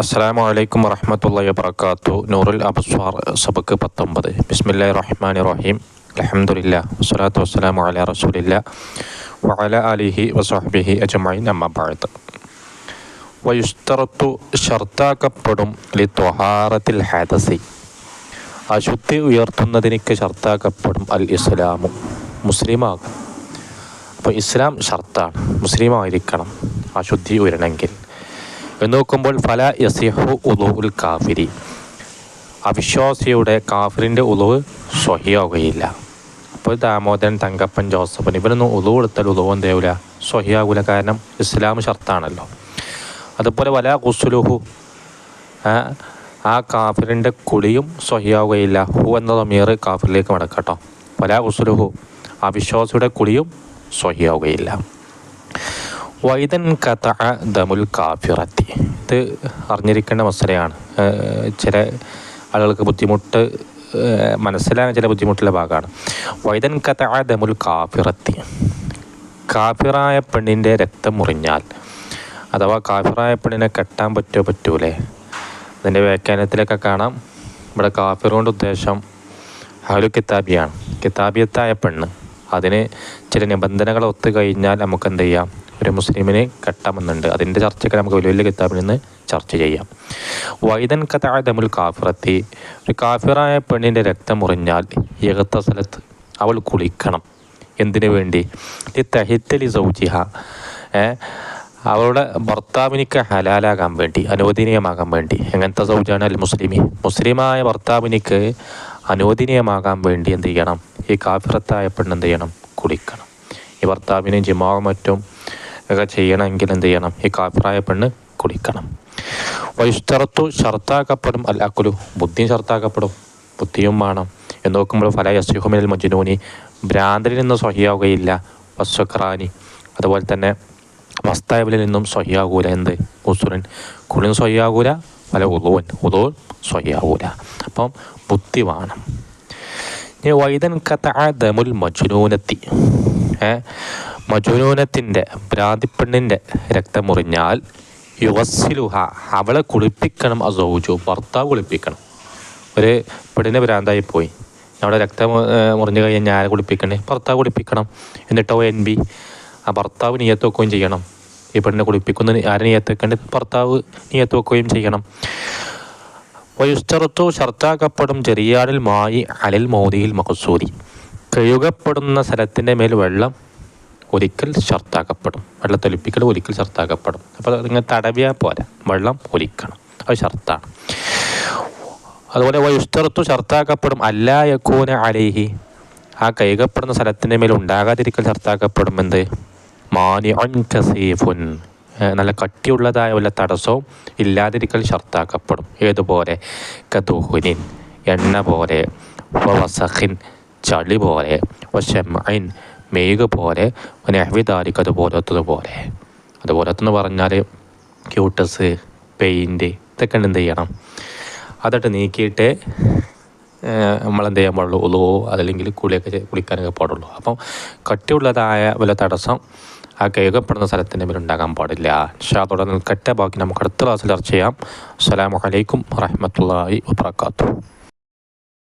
അസ്സാം വലൈക്കും വറഹമത്തല്ലാ വാബർക്കാത്തു നൂറുൽ അബ്സ്വാർ സബക്ക് പത്തൊമ്പത്. ബിസ്മില്ലാ റഹ്മാൻ റഹീം അലഹമുല്ല വസ്സലാത്തു വസ്സലാമു അല റസൂലില്ല. വഅല അലിഹി വസഹബിഹി അജമായി ബഅദ്. വയുസ്തറത്തു ഷർത്താക്കപ്പെടും ലി ത്വഹാറത്തിൽ ഹാദസി. അശുദ്ധി ഉയർത്തുന്നതിനിക്ക് ഷർത്താക്കപ്പെടും അൽ ഇസ്ലാമു. മുസ്ലിമാകും. അപ്പോൾ ഇസ്ലാം ഷർത്താണ്. മുസ്ലിമായിരിക്കണം. അശുദ്ധി ഉയരണമെങ്കിൽ. എന്ന് നോക്കുമ്പോൾ ഫല യസിഹു ഉലുൽ കാഫിരി. അവിശ്വാസിയുടെ കാഫിറിന്റെ ഉളവ് സ്വഹിയാവുകയില്ല അപ്പോൾ ദാമോദരൻ തങ്കപ്പൻ ജോസഫൻ ഇവരൊന്നും ഉളവ് എടുത്താൽ ഉളവ് എന്താവില്ല സ്വഹിയാകൂല കാരണം ഇസ്ലാം ഷർത്താണല്ലോ. അതുപോലെ വല കുസുലുഹു ആ കാഫിറിന്റെ കുളിയും സ്വഹിയാവുകയില്ല ഹു എന്ന തമീർ കാഫിറിലേക്ക് മടക്കട്ടോ. വല കുസുലുഹു അവിശ്വാസിയുടെ കുളിയും സ്വഹിയാവുകയില്ല വൈദൻ കഥ ദമുൽ കാഫിറത്തി. ഇത് അറിഞ്ഞിരിക്കേണ്ട മസലയാണ്. ചില ആളുകൾക്ക് ബുദ്ധിമുട്ട് മനസ്സിലാകാൻ ചില ബുദ്ധിമുട്ടുള്ള ഭാഗമാണ്. വൈദൻ കഥ ദമുൽ കാഫിറത്തി. കാഫിറായ പെണ്ണിന്റെ രക്തം മുറിഞ്ഞാൽ അഥവാ കാഫിറായ പെണ്ണിനെ കെട്ടാൻ പറ്റുമോ പറ്റൂലേ? അതിന്റെ വ്യാഖ്യാനത്തിലൊക്കെ കാണാം. ഇവിടെ കാഫിറുകൊണ്ട് ഉദ്ദേശം ഹലു കിതാബിയാണ്. കിതാബിയത്തായ പെണ്ണ്. അതിന് ചില നിബന്ധനകൾ ഒത്തു കഴിഞ്ഞാൽ നമുക്ക് എന്ത് ചെയ്യാം? ഒരു മുസ്ലിമിനെ കെട്ടാമെന്നുണ്ട്. അതിന്റെ ചർച്ചയൊക്കെ നമുക്ക് വലിയ വലിയ കിതാബിൽ നിന്ന് ചർച്ച ചെയ്യാം. വൈദൻ കഥാതമുൽ കാഫിറത്തി ഒരു കാഫിറായ പെണ്ണിന്റെ രക്തം മുറിഞ്ഞാൽ ഏകത്ത സ്ഥലത്ത് അവൾ കുളിക്കണം. എന്തിനു വേണ്ടി? തെഹിത്തലി സൗജിഹ. അവളുടെ ഭർത്താവിനിക്ക് ഹലാലാകാൻ വേണ്ടി അനുവദനീയമാകാൻ വേണ്ടി. എങ്ങനത്തെ സൗജാണ് അൽ മുസ്ലിമി? മുസ്ലിമായ ഭർത്താവിനിക്ക് അനുവദനീയമാകാൻ വേണ്ടി എന്ത് ചെയ്യണം? ഈ കാഫിറത്തായ പെണ്ണ് എന്ത് ചെയ്യണം? കുളിക്കണം. ഈ ഭർത്താവിനെ ജിമാവും മറ്റും ഒക്കെ ചെയ്യണമെങ്കിൽ എന്ത് ചെയ്യണം? ഈ കാഫിറായ പെണ്ണ് കുളിക്കണം. വൈഷ്തറത്തു ഷർത്താക്കപ്പെടും. അല്ല അക്കുലു ബുദ്ധിയും ഷർത്താക്കപ്പെടും. ബുദ്ധിയും വേണം. എന്ന് നോക്കുമ്പോൾ ഫല യസുഹുമിനൽ മജുനൂനി. ഭ്രാന്തരിൽ നിന്ന് സ്വഹിയാവുകയില്ല. വസ്വക്രാനി അതുപോലെ തന്നെ മസ്തായബിലിൽ നിന്നും സ്വഹിയാകൂല എന്ത്? ഉസുരൻ കുളിൻ സ്വഹിയാകൂല പല ഉദോൻ. ഉദോൻ സ്വഹിയാകൂല അപ്പം ബുദ്ധി വേണം. ഇനി വൈദൻ കഥ ദമുൽ മജുനൂനത്തി. ഏ? മജുനൂനത്തിന്റെ ഭ്രാന്തിപ്പെണ്ണിന്റെ രക്തമുറിഞ്ഞാൽ യുവസിലുഹ അവളെ കുളിപ്പിക്കണം അസൗജു ഭർത്താവ് കുളിപ്പിക്കണം. ഒരു പെണ്ണിനെ ഭ്രാന്തായി പോയി. അവിടെ രക്തം മുറിഞ്ഞു കഴിഞ്ഞാൽ ഞാൻ കുളിപ്പിക്കണേ ഭർത്താവ് കുളിപ്പിക്കണം. എന്നിട്ടോ എൻ ബി ആ ഭർത്താവ് നീയത്ത് വെക്കുകയും ചെയ്യണം. ഈ പെണ്ണിനെ കുളിപ്പിക്കുന്ന ആരെ നീയത്ത് വെക്കേണ്ടത് ഭർത്താവ് നീയത്ത് വെക്കുകയും ചെയ്യണം. വയുസ്തറത്തു ഷർത്താക്കപ്പെടും ചെറിയാടിൽ മായി അലിൽ മോദിയിൽ മഹസൂരി കഴുകപ്പെടുന്ന സ്ഥലത്തിന്റെ മേൽ വെള്ളം ഒരിക്കൽ ഷർത്താക്കപ്പെടും. വെള്ളത്തൊലിപ്പിക്കൽ ഒരിക്കൽ ഷർത്താക്കപ്പെടും. അപ്പോൾ നിങ്ങൾ തടവിയാൽ പോരാ. വെള്ളം ഒലിക്കണം. അത് ഷർത്താണ്. അതുപോലെ വയുസ്തർത്തു ഷർത്താക്കപ്പെടും. അല്ലാ യക്കൂന അലേഹി. ആ കൈകപ്പെടുന്ന സ്ഥലത്തിന്റെ മേൽ ഉണ്ടാകാതിരിക്കൽ ഷർത്താക്കപ്പെടും. എന്ത്? മാനി കസീഫുൻ. നല്ല കട്ടിയുള്ളതായ വല്ല തടസ്സവും ഇല്ലാതിരിക്കൽ ഷർത്താക്കപ്പെടും. ഏതുപോലെ? കതുഹുനിൻ. എണ്ണ പോലെ. വസഖിൻ. ചളി പോലെ. വശമൈൻ മെയ്ക് പോലെ നെഹ്വിദാരിക്ക് അതുപോലത്തതുപോലെ അതുപോലത്തെന്ന് പറഞ്ഞാൽ ക്യൂട്ടസ് പെയിന്റ് ഇതൊക്കെ എന്ത് ചെയ്യണം. അതൊട്ട് നീക്കിയിട്ട് നമ്മളെന്ത് ചെയ്യാൻ പാടുള്ളൂ? ഒലുവോ അതല്ലെങ്കിൽ കുളിയൊക്കെ കുളിക്കാനൊക്കെ പാടുള്ളൂ. അപ്പം കട്ടിയുള്ളതായ വല്ല തടസ്സം ആ കേൾക്കപ്പെടുന്ന സ്ഥലത്തിന്റെ മേൽ ഉണ്ടാകാൻ പാടില്ല. ഷാ തുടർന്ന് കറ്റ ബാക്കി നമുക്ക് അടുത്ത ക്ലാസ്സിൽ ചർച്ച ചെയ്യാം. അസ്സാം വലൈക്കും വാഹമത്തല്ലാഹി വാത്തു